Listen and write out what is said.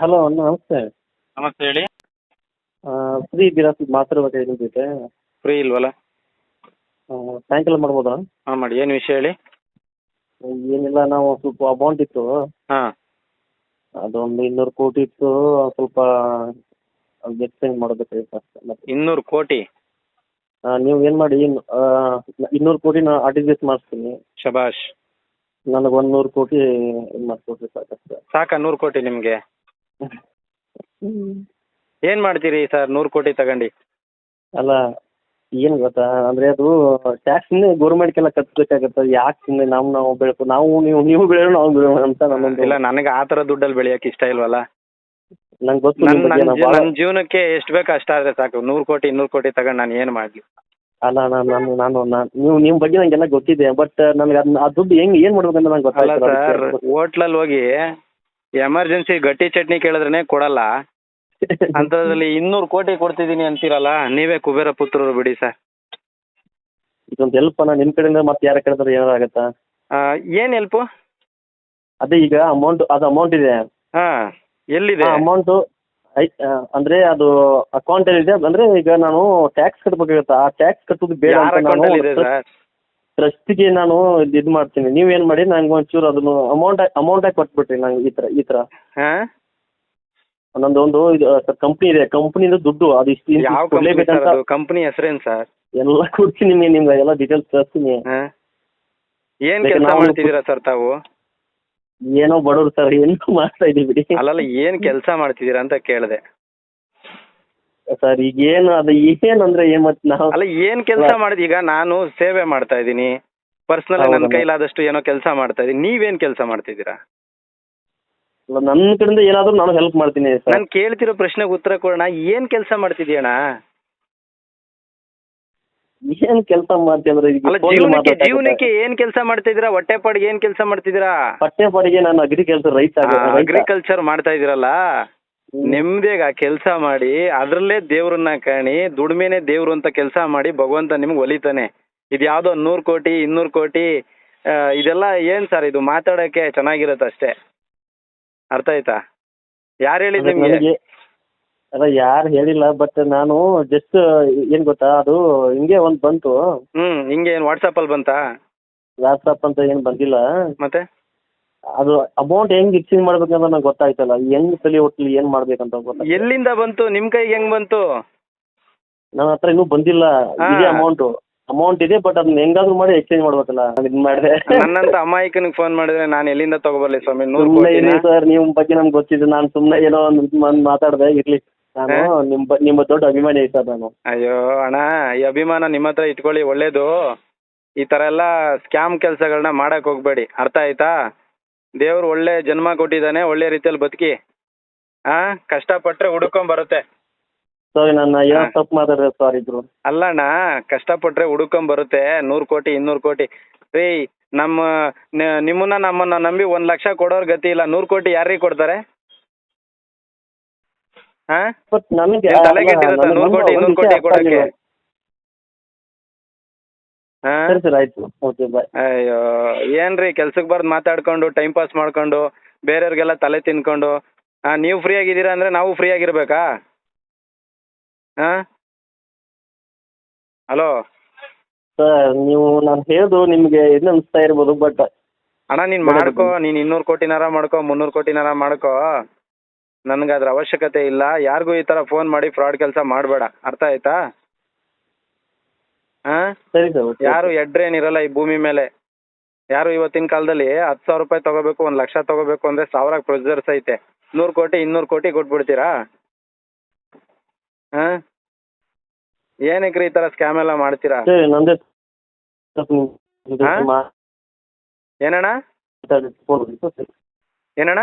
Hello ನಮಸ್ತೆ. ನಮಸ್ತೆ ಹೇಳಿ. ಫ್ರೀ ಇದ್ದೀರಾ? ಸ್ವಲ್ಪ ಜೊತೆ ಫ್ರೀ ಇಲ್ವಲ್ಲ? ಆ, ಸಾಯಂಕಾಲ ಮಾಡ್ಬೋದಾ? ಹಾಂ ಮಾಡಿ. ಏನು ವಿಷಯ ಹೇಳಿ? ಏನಿಲ್ಲ ನಾವು ಸ್ವಲ್ಪ ಅಮೌಂಟ್ ಇತ್ತು. ಹಾಂ. ಅದೊಂದು ಇನ್ನೂರು ಕೋಟಿ ಇತ್ತು. ಸ್ವಲ್ಪ ಎಕ್ಸ್ಚೇಂಜ್ ಮಾಡಬೇಕಾಗಿತ್ತು ಅಷ್ಟೇ ಮತ್ತೆ ಇನ್ನೂರು ಕೋಟಿ? ಆ, ನೀವು ಏನು ಮಾಡಿ? ಇನ್ನೂರು ಕೋಟಿ ನಾನು ಆರ್ ಟಿ ಜಿ ಎಸ್ ಮಾಡಿಸ್ತೀನಿ ಶಬಾಷ್ ನನಗೆ ಒಂದು ನೂರು ಕೋಟಿ ಇದು ಮಾಡಿಕೊಡ್ರಿ ಸಾಕಷ್ಟೇ. ಸಾಕಾ ನೂರು ಕೋಟಿ ನಿಮಗೆ? ಏನು ಮಾಡ್ತೀರಿ ಸರ್ ನೂರು ಕೋಟಿ ತಗೊಂಡು? ಅಲ್ಲ ಏನು ಗೊತ್ತಾ? ಅಂದ್ರೆ ಅದು ಟ್ಯಾಕ್ಸ್ ಗೌರ್ಮೆಂಟ್ಗೆಲ್ಲ ಕಟ್ಬೇಕಾಗತ್ತೆ. ಯಾಕೆ ಸುಮ್ಮನೆ ನಾವು ನಾವು ಬೆಳಕು ನಾವು ನೀವು ನೀವು ಬೆಳೆಯೋಣ ನಾವು ಬೆಳೆಯೋಣ ಅಂತ ನನ್ನೊಂದು ಇಲ್ಲ ನನಗೆ ಆ ಥರ ದುಡ್ಡಲ್ಲಿ ಬೆಳೆಯಕ್ಕೆ ಇಷ್ಟ ಇಲ್ವಲ್ಲ? ನಂಗೆ ಗೊತ್ತು ನನ್ನ ನಿಮ್ಮ ಬಗ್ಗೆ ನನ್ನ ಭಾಳ ನನ್ನ ಜೀವನಕ್ಕೆ ಎಷ್ಟು ಬೇಕು ಅಷ್ಟಾದ್ರೆ ಸಾಕು. ನೂರು ಕೋಟಿ ಇನ್ನೂರು ಕೋಟಿ ತಗೊಂಡು ನಾನು ಏನು ಮಾಡಲಿ? ಅಲ್ಲ ನಾನು ನಾನು ನಾನು ನಾನು ನೀವು ನಿಮ್ಮ ಬಗ್ಗೆ ನನಗೆಲ್ಲ ಗೊತ್ತಿದೆ. ಬಟ್ ನನಗೆ ಅದನ್ನ ಆ ದುಡ್ಡು ಹೆಂಗೆ ಏನು ಮಾಡ್ಬೇಕಂತ ನಂಗೆ ಅಲ್ಲ ಗೊತ್ತಾಗ್ತಿಲ್ಲ ಸರ್. ಹೋಟ್ಲಲ್ಲಿ ಹೋಗಿ ಎಮರ್ಜೆನ್ಸಿ ಗಟ್ಟಿ ಚಟ್ನಿ ಕೇಳಿದ್ರೆ ಕೊಡಲ್ಲ. ಅಂತದ್ರಲ್ಲಿ ಇನ್ನೂರು ಕೋಟಿ ಕೊಡ್ತಿದ್ದೀನಿ ಅಂತೀರಲ್ಲ ನೀವೇ ಕುಬೇರ ಪುತ್ರರು ಬಿಡಿ ಸರ್. ಇದೊಂದು ಹೆಲ್ಪ್ ಅಣ್ಣ ನಿಮ್ಮ ಕಡೆಯಿಂದ ಮತ್ತೆ ಯಾರ ಕೇಳಿದ್ರೆ ಏನಾರು ಆಗುತ್ತಾ? ಏನು ಹೆಲ್ಪು ಅದೇ ಈಗ ಅಮೌಂಟ್ ಅದು ಅಮೌಂಟ್ ಇದೆ. ಹಾ ಎಲ್ಲಿದೆ? ಅಮೌಂಟು ಅಂದ್ರೆ ಅದು ಅಕೌಂಟಲ್ಲಿ ಇದೆ. ಅಂದ್ರೆ ಈಗ ನಾನು ಟ್ಯಾಕ್ಸ್ ಕಟ್ಬೇಕಾಗತ್ತೆ? ಆ ಟ್ಯಾಕ್ಸ್ ಕಟ್ಟೋದು ಬೇಡ ಅಂತ ನಾನು ಇದೆ ನಾನು ಇದು ಮಾಡ್ತೀನಿ. ನೀವೇನು ಮಾಡಿ ನಂಗೆ ಒಂಚೂರು ಅದನ್ನು ಅಮೌಂಟ್ ಅಮೌಂಟಾಗಿ ಕೊಟ್ಬಿಟ್ರಿ ನಂಗೆ ಈ ಥರ ಈ ಥರ. ಹಾಂ? ನಂದು ಒಂದು ಇದು ಕಂಪ್ನಿ ಇದೆ. ಕಂಪ್ನಿದು ದುಡ್ಡು ಅದು ಇಷ್ಟು ಯಾವ ಕಂಪ್ನಿ ಸರ್ ಕೊಡ್ಲೇಬೇಕಂತ ಕಂಪ್ನಿ ಹೆಸರೇನು ಸರ್? ಎಲ್ಲ ಕೊಡ್ತೀನಿ ನಿಮಗೆ ನಿಮ್ಗೆ ಎಲ್ಲ ಡೀಟೇಲ್ಸ್ ಕಳಿಸ್ತೀನಿ ಹಾಂ? ಏನು ಯಾಕೆ ಕೆಲಸ ಮಾಡ್ತಿದ್ದೀರಾ ಸರ್ ತಾವು? ಏನೋ ಬಡವ್ರು ಸರ್ ಏನು ಮಾಡ್ತಾ ಇದೀವಿ. ಬಿಡಿ ಅಲ್ಲಲ್ಲ ಏನು ಕೆಲಸ ಮಾಡ್ತಿದ್ದೀರಾ ಅಂತ ಕೇಳಿದೆ. ಸರ್ ಈಗ ಏನು ಅದು ಏನು ಅಂದ್ರೆ ಏನ್ ಮತ್ತೆ ನಾವು ಅಲ್ಲ ಏನು ಕೆಲಸ ಮಾಡಿದ ಈಗ ನಾನು ಸೇವೆ ಮಾಡ್ತಾ ಇದ್ದೀನಿ. ಪರ್ಸನಲ್ ನನ್ನ. ಕೈಲಾದಷ್ಟು ಏನೋ ಕೆಲಸ ಮಾಡ್ತಾ ಇದ್ದೀನಿ. ನೀವೇನು ಕೆಲಸ ಮಾಡ್ತಿದ್ದೀರಾ? ಅಲ್ಲ, ನನ್ನ ಕಡೆಯಿಂದ ಏನಾದ್ರೂ ನಾನು ಹೆಲ್ಪ್ ಮಾಡ್ತೀನಿ ಸರ್. ನಾನು ಕೇಳ್ತಿರೋ ಪ್ರಶ್ನೆಗೆ ಉತ್ತರ ಕೊಡೋಣ. ಏನು ಕೆಲಸ ಮಾಡ್ತಿದ್ದೀಯಣ್ಣ? ಏನ್ ಕೆಲಸ ಮಾಡ್ತೀನಿ ಅಂದ್ರೆ ಈಗ ಅಲ್ಲ phone ಅಲ್ಲಿ ಜೀವನಕ್ಕೆ ಮಾತಾಡ್ತಾ ಜೀವನಕ್ಕೆ ಏನು ಕೆಲಸ ಮಾಡ್ತಿದ್ದೀರಾ? ಪಾಡಿಗೆ ಏನು ಕೆಲಸ ಮಾಡ್ತಿದ್ದೀರಾ? ಪಟ್ಟೆ ಪಾಡಿಗೆ ನಾನು ಅಗ್ರಿಕಲ್ಚರ್ ರೈತ ರೈತ. ಅಗ್ರಿಕಲ್ಚರ್ ಮಾಡ್ತಾ ಇದೀರಲ್ಲ ಹ್ಮ್. ಆ ಕೆಲಸ ಮಾಡಿ ಅದರಲ್ಲೇ ದೇವ್ರನ್ನ ಕಾಣಿ ದುಡಿಮೆನೆ ದೇವ್ರು ಅಂತ ಕೆಲಸ ಮಾಡಿ ಭಗವಂತ ನಿಮ್ಗೆ ಒಲಿತಾನೆ. ಇದು ಯಾವುದೋ ನೂರು ಕೋಟಿ ಇನ್ನೂರು ಕೋಟಿ ಆ, ಇದೆಲ್ಲ ಏನು ಸರ್ ಇದು ಮಾತಾಡಕ್ಕೆ ಚೆನ್ನಾಗಿರತ್ತೆ ಅಷ್ಟೇ? ಅರ್ಥ ಆಯ್ತಾ? ಯಾರು ಹೇಳಿದ್ ಅದಕ್ಕೆ ನಿಮಗೆ? ನನಗೆ ಅಲ್ಲ ಯಾರು ಹೇಳಿಲ್ಲ ಬಟ್ ನಾನು ಜಸ್ಟ್ ಏನ್ ಗೊತ್ತಾ ಅದು ಹಿಂಗೆ ಒಂದ್ ಬಂತು. ಹ್ಮ್ ಹಿಂಗೆ ಏನು ವಾಟ್ಸಪ್ಪಲ್ಲಿ ಬಂತಾ? ವಾಟ್ಸಪ್ ಅಂತ ಏನ್ ಬಂದಿಲ್ಲ. ಮತ್ತೆ? ಅದು ಅಮೌಂಟ್ ಹೆಂಗ್ ಎಕ್ಸ್ಚೇಂಜ್ ಅಂತ ನಂಗೆ ಗೊತ್ತಾಯ್ತಲ್ಲ. ಹೆಂಗ್ ತಲೆ ಏನ್ ಮಾಡ್ಬೇಕಂತ ಗೊತ್ತಾಯ್ತು ಎಲ್ಲಿಂದ ಬಂತು? ನಿಮ್ಮ ಕೈಗೆ ಹೆಂಗ್ ಬಂತು? ನನ್ನ ಹತ್ರ ಇನ್ನೂ ಬಂದಿಲ್ಲ. ಹಾ. ಇದೆ ಅಮೌಂಟ್ ಅಮೌಂಟ್ ಇದೆ ಬಟ್ ಅದನ್ನ ಹೆಂಗಾದ್ರೂ ಮಾಡಿ ಎಕ್ಸ್ಚೇಂಜ್ ಮಾಡ್ಬೇಕಲ್ಲ. ನಾನು ಇದ್ ಮಾಡಿದೆ. ನನ್ನಂತ ಅಮಾಯಕನಿಗೆ ಫೋನ್ ಮಾಡಿದ್ರೆ ನಾನು ಎಲ್ಲಿಂದ ತಗೋಬರ್ಲಿ ಸ್ವಾಮಿ? ನೂರು ಸುಮ್ಮನೆ ಇರಿ ಕೋಟಿನ ಸರ್ ನಿಮ್ ಬಗ್ಗೆ ನಮ್ಗೆ ಗೊತ್ತಿದೆ. ನಾನು ಸುಮ್ಮನೆ ಏನೋ ಒಂದು ಮಾತಾಡ್ದೆ ಇರ್ಲಿ. ನಾನು ನಿಮ್ಮ ಬ- ನಿಮ್ಮ ದೊಡ್ಡ ಅಭಿಮಾನಿ ಸರ್ ನಾನು. ಅಯ್ಯೋ ಅಣ್ಣ ಈ ಅಭಿಮಾನ ನಿಮ್ಮ ಹತ್ರ ಇಟ್ಕೊಳ್ಳಿ ಒಳ್ಳೇದು. ಈ ತರ ಎಲ್ಲ ಸ್ಕ್ಯಾಮ್ ಕೆಲಸಗಳನ್ನ ಮಾಡಕ್ ಹೋಗ್ಬೇಡಿ. ಅರ್ಥ ಆಯ್ತಾ? ದೇವ್ರು ಒಳ್ಳೆ ಜನ್ಮ ಕೊಟ್ಟಿದ್ದಾನೆ ಒಳ್ಳೆ ರೀತಿಯಲ್ಲಿ ಬದುಕಿ ಆ ಕಷ್ಟಪಟ್ರೆ ಹುಡ್ಕೊಂಡ್ ಬರುತ್ತೆ. ಸಾರಿ ನನ್ನ ಏನೋ ಹಾ. ತಪ್ಪು ಮಾತಾಡಿದ್ರೆ ಸಾರಿ ಇದ್ರು ಅಲ್ಲಣ್ಣ ಕಷ್ಟಪಟ್ರೆ ಹುಡ್ಕೊಂಡ್ ಬರುತ್ತೆ ನೂರ್ ಕೋಟಿ ಇನ್ನೂರ್ ಕೋಟಿ. ರೀ ನಮ್ಮ ನ- ನಿಮ್ಮನ್ನ ನಮ್ಮನ್ನ ನಂಬಿ ಒಂದ್ ಲಕ್ಷ ಕೊಡೋರ್ ಗತಿ ಇಲ್ಲ ನೂರ್ ಕೋಟಿ ಯಾರಿಗೆ ಕೊಡ್ತಾರೆ? ಹಾ? ಬಟ್ ನನಗೆ ಏನ್ ತಲೆಗೆಟ್ಟಿರುತ್ತಾ ನನಗೆ ಕೋಟಿ ಇನ್ನೂರ್ ಕೋಟಿ ಕೊಡಕ್ಕೆ ಸರಿ ಸರ್ ಆಯ್ತು. ಓಕೆ ಬಾಯ್ ಅಯ್ಯೋ ಏನ್ರಿ ಕೆಲ್ಸಕ್ಕೆ ಬರ್ದು ಮಾತಾಡ್ಕೊಂಡು ಟೈಮ್ ಪಾಸ್ ಮಾಡ್ಕೊಂಡು ಬೇರೆಯವ್ರಿಗೆಲ್ಲ ತಲೆ ತಿನ್ಕೊಂಡು ಹಾಂ ನೀವು ಫ್ರೀ ಆಗಿದ್ದೀರಾ ಅಂದ್ರೆ ನಾವು ಫ್ರೀ ಆಗಿರ್ಬೇಕಾ? ಹಾಂ? ಹಲೋ ಸರ್ ನೀವು ನಾನು ಹೇಳೋದು ನಿಮಗೆ ಇದು ಅನಿಸ್ತಾ ಇರ್ಬೋದು ಬಟ್ ಅಣ್ಣ ನೀನು ಮಾಡ್ಕೋ ನೀನ್ ನೀನು ಇನ್ನೂರು ಕೋಟಿನಾರ ಮಾಡ್ಕೋ ಮುನ್ನೂರು ಕೋಟಿನಾರ ಮಾಡ್ಕೋ. ನನಗೆ ಅದ್ರ ಅವಶ್ಯಕತೆ ಇಲ್ಲ. ಯಾರಿಗೂ ಈ ತರ ಫೋನ್ ಮಾಡಿ ಫ್ರಾಡ್ ಕೆಲಸ ಮಾಡಬೇಡ. ಅರ್ಥ ಆಯ್ತಾ? ಹಾಂ ಸರಿ ಸರ್ ಓಕೆ ಯಾರು ಎಡ್ರೇನಿರಲ್ಲ ಈ ಭೂಮಿ ಮೇಲೆ. ಯಾರು ಇವತ್ತಿನ ಕಾಲದಲ್ಲಿ ಹತ್ತು ಸಾವಿರ ರೂಪಾಯಿ ತಗೋಬೇಕು ಒಂದು ಲಕ್ಷ ತಗೋಬೇಕು ಅಂದ್ರೆ ಸಾವಿರ ಪ್ರೊಸೀಜರ್ಸ್ ಐತೆ. ನೂರು ಕೋಟಿ ಇನ್ನೂರು ಕೋಟಿ ಕೊಟ್ಬಿಡ್ತೀರಾ? ಹಾ ಏನಕ್ಕೆ ಈ ತರ ಸ್ಕ್ಯಾಮ್ ಎಲ್ಲ ಮಾಡ್ತೀರಾ? ಸರಿ ನಂದೇ ತಪ್ಪು ನಿಮ್ ಜೊತೆ ಹಾ? ಮಾತಾಡಿ ಏನಣ್ಣ ಸರ್. ಏನಣ್ಣ?